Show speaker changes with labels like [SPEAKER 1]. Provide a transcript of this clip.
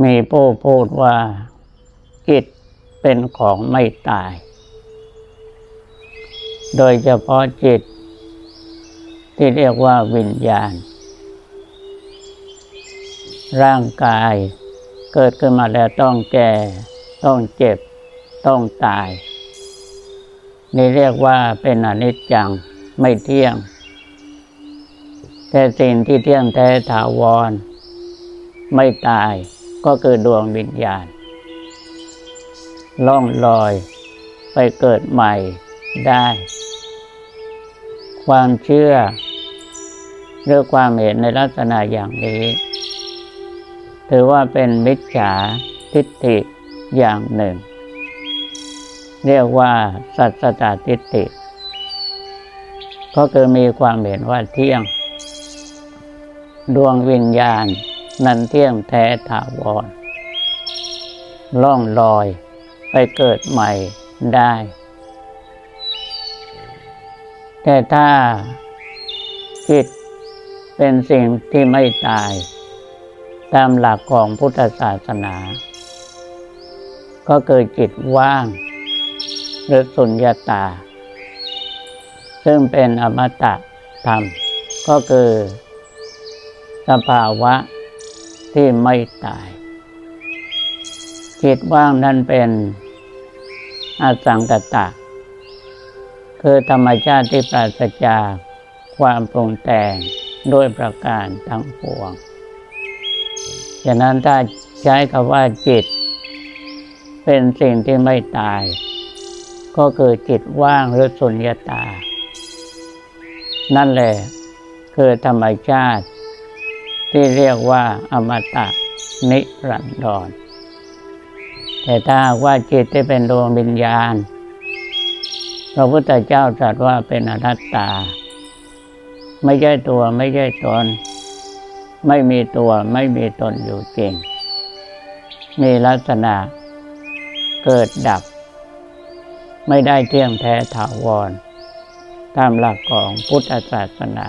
[SPEAKER 1] มีผู้พูดว่าจิตเป็นของไม่ตาย โดยเฉพาะจิต ที่เรียกว่าวิญญาณ ร่างกายเกิดขึ้นมาแล้วต้องแก่ ต้องเจ็บ ต้องตาย นี่เรียกว่าเป็นอนิจจังไม่เที่ยง แต่สิ่งที่เที่ยงแท้ถาวร ไม่ตาย ก็คือดวงวิญญาณ ล่องลอยไปเกิดใหม่ได้ ความเชื่อหรือความเห็นในลักษณะอย่างนี้ ถือว่าเป็นมิจฉาทิฏฐิอย่างหนึ่ง เรียกว่าสัจตาทิฏฐิก็คือมีความเห็นว่าเที่ยง ดวงวิญญาณ นันเที่ยงแท้ถาวร ล่องลอยไปเกิดใหม่ได้ แต่ถ้าจิตเป็นสิ่งที่ไม่ตาย ตามหลักของพุทธศาสนา ก็คือจิตว่าง หรือสุญญาตา ซึ่งเป็นอมตะธรรม ก็คือสภาวะ ที่ไม่ตาย จิตว่างนั้นเป็นอสังกตะ คือธรรมชาติที่ปราศจากความปรุงแต่งด้วยประการทั้งปวงฉะนั้นถ้าใช้คำว่าจิต เป็นสิ่งที่ไม่ตาย ก็คือจิตว่างหรือสุญญตา นั่นแหละคือธรรมชาติ ที่เรียกว่าอมตะนิรันดร แต่ถ้าว่าจิตที่เป็นดวงวิญญาณ พระพุทธเจ้าตรัสว่าเป็นอนัตตา ไม่ใช่ตัวไม่ใช่ตน ไม่มีตัวไม่มีตนอยู่จริง มีลักษณะเกิดดับ ไม่ได้เที่ยงแท้ถาวร ตามหลักของพุทธศาสนา